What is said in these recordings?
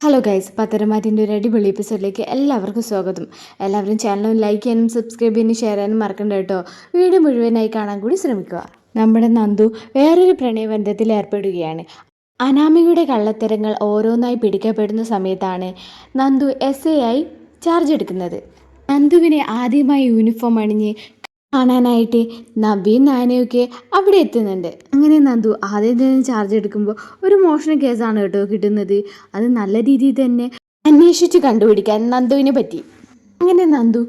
Hello guys പത്തരമാറ്റിന്റെ ഒരു അടിപൊളി എപ്പിസോഡിലേക്ക് എല്ലാവർക്കും സ്വാഗതം. എല്ലാവരും ചാനൽ ലൈക്ക് ചെയ്യാനും സബ്സ്ക്രൈബ് ചെയ്യാനും ഷെയർ ചെയ്യാനും മറക്കണ്ട കേട്ടോ. വീഡിയോ മുഴുവനായി കാണാൻ കൂടി ശ്രമിക്കുക. നമ്മുടെ നന്ദു വേറൊരു പ്രണയബന്ധത്തിൽ ഏർപ്പെടുകയാണ്. അനാമികയുടെ കള്ളത്തരങ്ങൾ ഓരോന്നായി പിടിക്കപ്പെടുന്ന സമയത്താണ് നന്ദു എസ് എ ആയി ചാർജ് എടുക്കുന്നത്. നന്ദുവിനെ ആദ്യമായി യൂണിഫോം അണിഞ്ഞ് കാണാനായിട്ട് നബീൻ നാനയൊക്കെ അവിടെ എത്തുന്നുണ്ട്. അങ്ങനെ നന്ദു ആദ്യം തന്നെ ചാർജ് എടുക്കുമ്പോൾ ഒരു മോഷണ കേസാണ് കേട്ടോ കിട്ടുന്നത്. അത് നല്ല രീതിയിൽ തന്നെ അന്വേഷിച്ച് കണ്ടുപിടിക്കാൻ നന്ദുവിനെ പറ്റി. അങ്ങനെ നന്ദു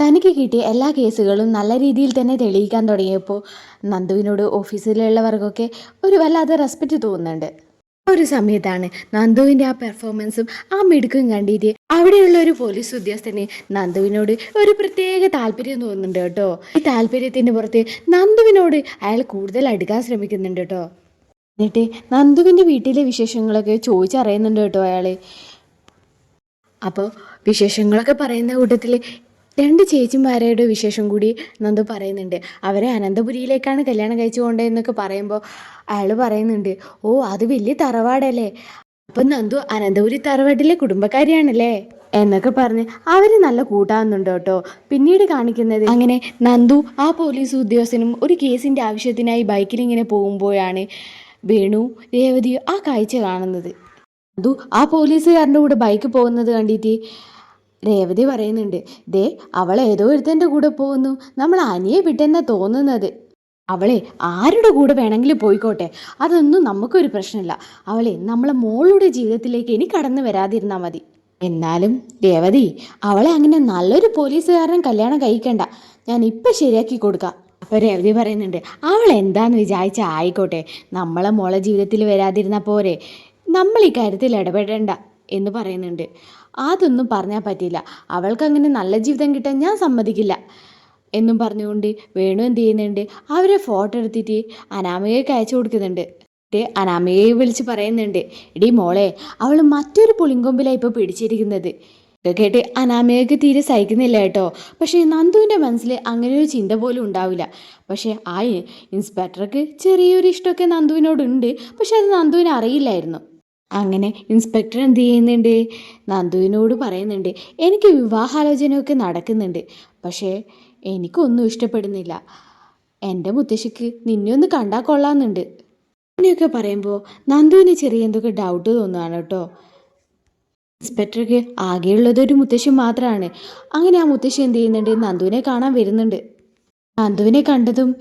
തനിക്ക് കിട്ടിയ എല്ലാ കേസുകളും നല്ല രീതിയിൽ തന്നെ തെളിയിക്കാൻ തുടങ്ങിയപ്പോൾ നന്ദുവിനോട് ഓഫീസിലുള്ളവർക്കൊക്കെ ഒരു വല്ലാതെ റെസ്പെക്റ്റ് തോന്നുന്നുണ്ട്. ഒരു സമയത്താണ് നന്ദുവിന്റെ ആ പെർഫോമൻസും ആ മിടുക്കും കണ്ടിട്ട് അവിടെയുള്ള ഒരു പോലീസ് ഉദ്യോഗസ്ഥന് നന്ദുവിനോട് ഒരു പ്രത്യേക താല്പര്യം തോന്നുന്നുണ്ട് കേട്ടോ. ഈ താല്പര്യത്തിന്റെ പുറത്ത് നന്ദുവിനോട് അയാൾ കൂടുതൽ അടുക്കാൻ ശ്രമിക്കുന്നുണ്ട് കേട്ടോ. എന്നിട്ട് നന്ദുവിന്റെ വീട്ടിലെ വിശേഷങ്ങളൊക്കെ ചോദിച്ചറിയുന്നുണ്ട് കേട്ടോ അയാൾ അപ്പോൾ വിശേഷങ്ങളൊക്കെ പറയുന്ന കൂട്ടത്തിൽ രണ്ട് ചേച്ചിമാരുടെ വിശേഷം കൂടി നന്ദു പറയുന്നുണ്ട്. അവരെ അനന്തപുരിയിലേക്കാണ് കല്യാണം കഴിച്ചു കൊണ്ടതെന്നൊക്കെ പറയുമ്പോൾ അയാൾ പറയുന്നുണ്ട് ഓ അത് വലിയ തറവാടല്ലേ? അപ്പം നന്ദു അനന്തപുരി തറവാട്ടിലെ കുടുംബക്കാരിയാണല്ലേ? എന്നൊക്കെ പറഞ്ഞ് അവർ നല്ല കൂട്ടാവുന്നുണ്ട് കേട്ടോ. പിന്നീട് കാണിക്കുന്നത് അങ്ങനെ നന്ദു ആ പോലീസ് ഉദ്യോഗസ്ഥനും ഒരു കേസിന്റെ ആവശ്യത്തിനായി ബൈക്കിൽ ഇങ്ങനെ പോകുമ്പോഴാണ് വേണു രേവതി ആ കാഴ്ച കാണുന്നത്. നന്ദു ആ പോലീസുകാരന്റെ കൂടെ ബൈക്ക് പോകുന്നത് കണ്ടിട്ട് രേവതി പറയുന്നുണ്ട് ദേ അവൾ ഏതോ ഒരുത്തന്റെ കൂടെ പോകുന്നു. നമ്മൾ അനിയെ വിട്ടെന്നാ തോന്നുന്നത്. അവളെ ആരുടെ കൂടെ വേണമെങ്കിലും പോയിക്കോട്ടെ. അതൊന്നും നമുക്കൊരു പ്രശ്നമില്ല. അവളെ നമ്മളെ മോളുടെ ജീവിതത്തിലേക്ക് ഇനി കടന്നു വരാതിരുന്നാൽ മതി. എന്നാലും രേവതി അവളെ അങ്ങനെ നല്ലൊരു പോലീസുകാരൻ കല്യാണം കഴിക്കണ്ട. ഞാൻ ഇപ്പം ശരിയാക്കി കൊടുക്കാം. അപ്പോൾ രേവതി പറയുന്നുണ്ട് അവൾ എന്താന്ന് വിചാരിച്ച ആയിക്കോട്ടെ. നമ്മളെ മോളെ ജീവിതത്തിൽ വരാതിരുന്ന പോരെ. നമ്മൾ ഈ കാര്യത്തിൽ ഇടപെടേണ്ട. എന്ന് പറയുന്നുണ്ട്. അതൊന്നും പറഞ്ഞാൽ പറ്റില്ല അവൾക്ക് അങ്ങനെ നല്ല ജീവിതം കിട്ടാൻ ഞാൻ സമ്മതിക്കില്ല എന്നും പറഞ്ഞുകൊണ്ട് വേണു എന്ത് ചെയ്യുന്നുണ്ട്. അവരെ ഫോട്ടോ എടുത്തിട്ട് അനാമികയ്ക്ക് അയച്ചു കൊടുക്കുന്നുണ്ട്. അനാമികയെ വിളിച്ച് പറയുന്നുണ്ട്. എടി മോളെ അവൾ മറ്റൊരു പുളിങ്കൊമ്പിലാണ് ഇപ്പോൾ പിടിച്ചിരിക്കുന്നത്. ഇത് കേട്ട് അനാമികയ്ക്ക് തീരെ സഹിക്കുന്നില്ല കേട്ടോ. പക്ഷേ നന്ദുവിന്റെ മനസ്സിൽ അങ്ങനെ ഒരു ചിന്ത പോലും ഉണ്ടാവില്ല. പക്ഷേ ആ ഇൻസ്പെക്ടർക്ക് ചെറിയൊരു ഇഷ്ടമൊക്കെ നന്ദുവിനോടുണ്ട്. പക്ഷെ അത് നന്ദുവിന് അറിയില്ലായിരുന്നു. അങ്ങനെ ഇൻസ്പെക്ടർ എന്ത് ചെയ്യുന്നുണ്ട്? നന്ദുവിനോട് പറയുന്നുണ്ട് എനിക്ക് വിവാഹാലോചനയൊക്കെ നടക്കുന്നുണ്ട് പക്ഷേ എനിക്കൊന്നും ഇഷ്ടപ്പെടുന്നില്ല. എന്റെ മുത്തശ്ശിക്ക് നിന്നെ ഒന്ന് കണ്ടാൽ കൊള്ളാമെന്നുണ്ട്. അങ്ങനെയൊക്കെ പറയുമ്പോൾ നന്ദുവിന് ചെറിയ എന്തൊക്കെ ഡൗട്ട് തോന്നുകയാണ് കേട്ടോ. ഇൻസ്പെക്ടർക്ക് ആകെയുള്ളത് ഒരു മുത്തശ്ശി മാത്രമാണ് അങ്ങനെ ആ മുത്തശ്ശി എന്ത് ചെയ്യുന്നുണ്ട്? നന്ദുവിനെ കാണാൻ വരുന്നുണ്ട്. നന്ദുവിനെ കണ്ടതും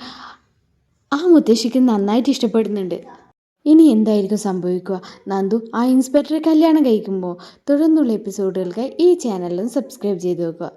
ആ മുത്തശ്ശിക്ക് നന്നായിട്ട് ഇഷ്ടപ്പെടുന്നുണ്ട്. ഇനി എന്തായിരിക്കും സംഭവിക്കുക? നന്ദു ആ ഇൻസ്പെക്ടറെ കല്യാണം കഴിക്കുമ്പോൾ തുടർന്നുള്ള എപ്പിസോഡുകൾക്ക് ഈ ചാനലിലും സബ്സ്ക്രൈബ് ചെയ്ത് വെക്കുക.